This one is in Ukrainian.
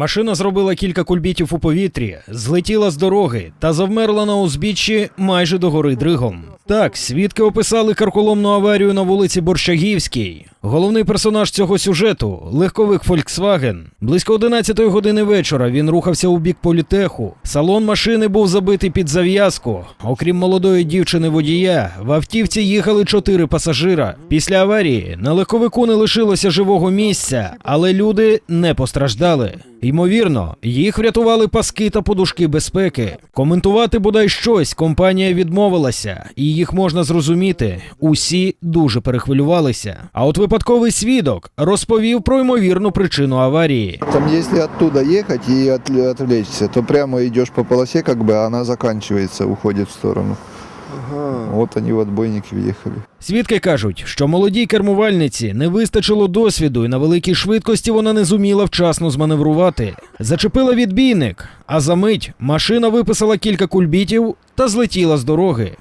Машина зробила кілька кульбітів у повітрі, злетіла з дороги та завмерла на узбіччі майже до гори дригом. Так, свідки описали карколомну аварію на вулиці Борщагівській. Головний персонаж цього сюжету легковик Volkswagen. Близько 11 години вечора він рухався у бік політеху. Салон машини був забитий під зав'язку. Окрім молодої дівчини водія, в автівці їхали чотири пасажира. Після аварії на легковику не лишилося живого місця, але люди не постраждали. Ймовірно, їх врятували паски та подушки безпеки. Коментувати бодай щось компанія відмовилася, і їх можна зрозуміти. Усі дуже перехвилювалися. А от випадковий свідок розповів про ймовірну причину аварії. Там, если оттуда ехать и от- то прямо идешь по полосе, как бы, а она заканчивается, уходит в сторону. Вот они в отбойники въехали. Свідки кажуть, що молодій кермувальниці не вистачило досвіду, і на великій швидкості вона не зуміла вчасно зманеврувати. Зачепила відбійник, а за мить машина виписала кілька кульбітів та злетіла з дороги.